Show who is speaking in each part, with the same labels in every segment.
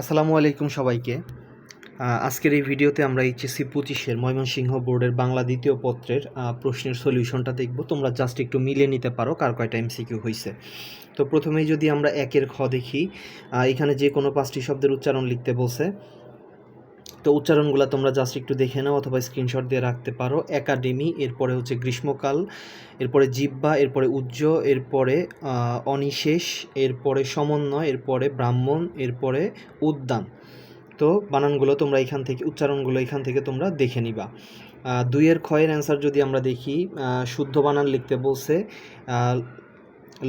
Speaker 1: আসসালামু আলাইকুম সবাইকে। আজকের এই ভিডিওতে আমরা এইচএসসি পঁচিশের ময়মনসিংহ বোর্ডের বাংলা দ্বিতীয় পত্রের প্রশ্নের সলিউশনটা দেখব। তোমরা জাস্ট একটু মিলে নিতে পারো কার কয়টা এমসিকিউ হয়েছে তো প্রথমেই যদি আমরা একের খ দেখি এখানে যে কোনো পাঁচটি শব্দের উচ্চারণ লিখতে বলছে তো উচ্চারণগুলো তোমরা জাস্ট একটু দেখে নাও অথবা স্ক্রিনশট দিয়ে রাখতে পারো। একাডেমি, এরপরে হচ্ছে গ্রীষ্মকাল, এরপরে জিব্বা এরপরে উজ্জ, এরপরে অনিশেষ, এরপরে সমন্বয়, এরপরে ব্রাহ্মণ, এরপরে উদ্যান। তো বানানগুলো তোমরা এখান থেকে, উচ্চারণগুলো এখান থেকে তোমরা দেখে নিবা। দুইয়ের ক্ষয়ের অ্যান্সার যদি আমরা দেখি শুদ্ধ বানান লিখতে বলছে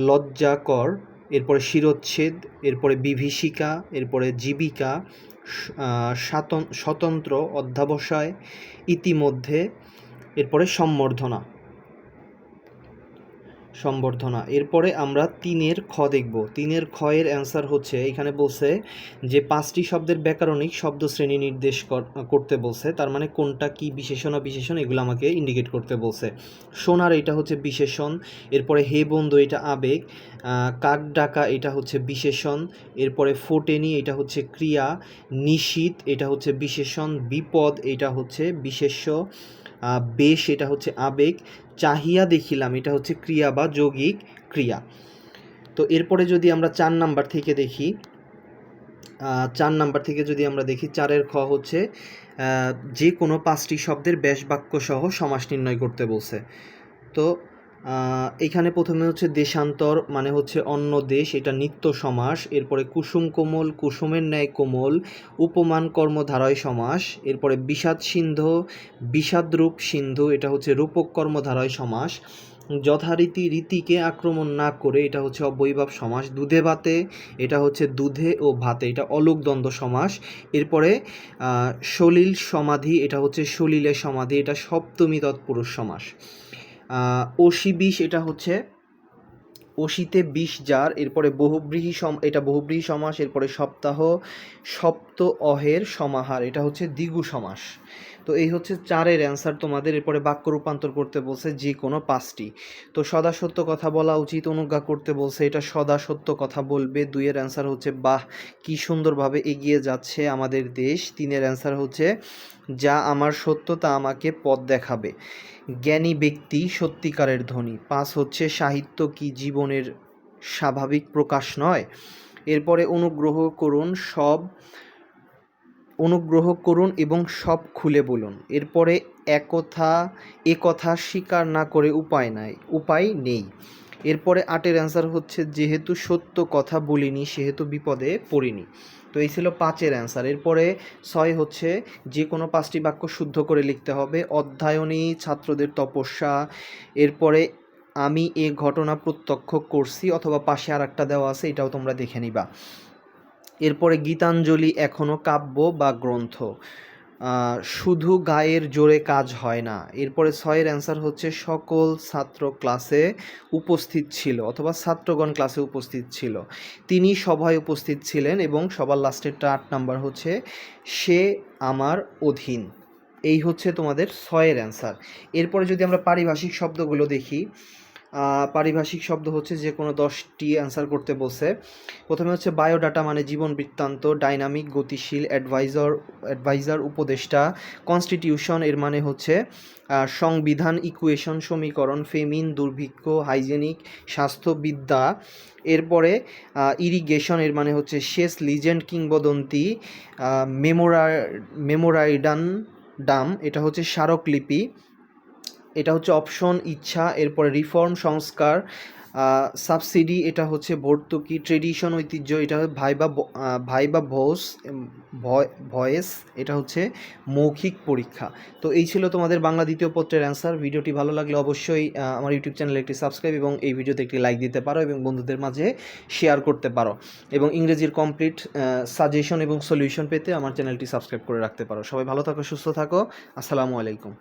Speaker 1: লজ্জাকর এরপরে শিরোচ্ছেদ এরপরে বিভীষিকা এরপরে জীবিকা স্বতন্ত্র অধ্যাবসায় ইতিমধ্যে এরপরে সম্বর্ধনা। সম্বর্ধনা। এরপরে আমরা তিনের খ দেখব। তিনের খয়ের অ্যান্সার হচ্ছে, এখানে বলছে যে পাঁচটি শব্দের ব্যাকরণিক শব্দ শ্রেণি নির্দেশ কর- করতে বলছে, তার মানে কোনটা কি বিশেষণ, অবিশেষণ, এগুলো আমাকে ইন্ডিকেট করতে বলছে। সোনার এটা হচ্ছে বিশেষণ, এরপরে হে বন্ধু এটা আবেগ কাক ডাকা এটা হচ্ছে বিশেষণ, এরপরে ফোটেনি এটা হচ্ছে ক্রিয়া, নিশীত এটা হচ্ছে বিশেষণ, বিপদ এটা হচ্ছে বিশেষ্য বেশ এটা হচ্ছে আবেগ চাহিয়া দেখিলাম, এটা হচ্ছে ক্রিয়া বা যৌগিক ক্রিয়া। তো এরপরে যদি আমরা চার নাম্বার থেকে দেখি চার নাম্বার থেকে যদি আমরা দেখি, চারের খ হচ্ছে যে কোনো পাঁচটি শব্দের ব্যাস বাক্য সহ সমাস নির্ণয় করতে বলছে। তো এখানে প্রথমে হচ্ছে দেশান্তর মানে হচ্ছে অন্য দেশ, এটা নিত্য সমাস, এরপরে কুসুম কোমল, কুসুমের ন্যায় কোমল, উপমান কর্মধারয় সমাস, এরপরে বিষাদ সিন্ধু বিষাদরূপ সিন্ধু, এটা হচ্ছে রূপক কর্মধারয় সমাস, যথারীতি রীতিকে আক্রমণ না করে এটা হচ্ছে অবৈভাব সমাস, দুধে ভাতে, এটা হচ্ছে দুধে ও ভাতে, এটা দ্বন্দ্ব সমাস, এরপরে সলিল সমাধি, এটা হচ্ছে সলিলের সমাধি, এটা সপ্তমী তৎপুরুষ সমাস। অসি বিষ এটা হচ্ছে অসিতে বিষ যার, এরপরে বহুব্রীহি সম, এটা বহুব্রীহি সমাস, এরপরে সপ্তাহ, সপ্ত অহের সমাহার, এটা হচ্ছে দ্বিগু সমাস। তো এই হচ্ছে চারের অ্যান্সার তোমাদের, এরপরে বাক্য রূপান্তর করতে বলছে যে কোনো পাঁচটি। তো সদা সত্য কথা বলা উচিত, অনুজ্ঞা করতে বলছে, এটা সদা সত্য কথা বলবে। দুইয়ের অ্যান্সার হচ্ছে, বাহ, কি সুন্দরভাবে এগিয়ে যাচ্ছে আমাদের দেশ। তিনের অ্যান্সার হচ্ছে যা আমার সত্যতা আমাকে পথ দেখাবে। জ্ঞানী ব্যক্তি সত্যিকারের ধনী। পাঁচ হচ্ছে, সাহিত্য কি জীবনের স্বাভাবিক প্রকাশ নয়? এরপরে অনুগ্রহ করুন, সব অনুগ্রহ করুন এবং সব খুলে বলুন। এরপরে একথা এ কথা স্বীকার না করে উপায় নাই, উপায় নেই। এরপরে আটের অ্যান্সার হচ্ছে, যেহেতু সত্য কথা বলিনি, সেহেতু বিপদে পড়িনি। তো এই ছিল পাঁচের অ্যান্সার এরপরে ছয় হচ্ছে, যে কোনো পাঁচটি বাক্য শুদ্ধ করে লিখতে হবে। অধ্যয়নী, ছাত্রদের তপস্যা। এরপরে, আমি এ ঘটনা প্রত্যক্ষ করছি অথবা পাশে আর একটা দেওয়া আছে, এটাও তোমরা দেখে নিবা। এরপরে, গীতাঞ্জলি এখনও কাব্য বা গ্রন্থ। শুধু গায়ের জোরে কাজ হয় না। এরপরে ছয়ের অ্যান্সার হচ্ছে সকল ছাত্র ক্লাসে উপস্থিত ছিল অথবা ছাত্রগণ ক্লাসে উপস্থিত ছিল। তিনি সভায় উপস্থিত ছিলেন এবং সবার লাস্টেরটা আট নাম্বার হচ্ছে, সে আমার অধীন। এই হচ্ছে তোমাদের ছয়ের অ্যান্সার। এরপরে যদি আমরা পারিভাষিক শব্দগুলো দেখি পারিভাষিক শব্দ হচ্ছে যে কোনো দশটি অ্যান্সার করতে বলছে। প্রথমে হচ্ছে বায়োডাটা মানে জীবন বৃত্তান্ত ডাইনামিক গতিশীল অ্যাডভাইজার অ্যাডভাইজার উপদেষ্টা কনস্টিটিউশন এর মানে হচ্ছে সংবিধান ইকুয়েশন সমীকরণ ফেমিন দুর্ভিক্ষ হাইজেনিক স্বাস্থ্যবিদ্যা। এরপরে ইরিগেশন এর মানে হচ্ছে শেষ লিজেন্ড কিংবদন্তি মেমোরা মেমোরাইডান ডাম এটা হচ্ছে স্মারকলিপি। এটা হচ্ছে অপশন ইচ্ছা, এরপরে রিফর্ম সংস্কার সাবসিডি, এটা হচ্ছে ভর্তুকি, ট্রেডিশন ঐতিহ্য, এটা ভাইবা ভাইবা ভোস ভয়েস, এটা হচ্ছে মৌখিক পরীক্ষা। তো এই ছিল তোমাদের বাংলা দ্বিতীয় পত্রের অ্যান্সার। ভিডিওটি ভালো লাগলে অবশ্যই আমার ইউটিউব চ্যানেলে একটি সাবস্ক্রাইব এবং এই ভিডিওতে একটি লাইক দিতে পারো এবং বন্ধুদের মাঝে শেয়ার করতে পারো। এবং ইংরেজির কমপ্লিট সাজেশন এবং সলিউশন পেতে আমার চ্যানেলটি সাবস্ক্রাইব করে রাখতে পারো। সবাই ভালো থাকো, সুস্থ থাকো। আসসালামু আলাইকুম।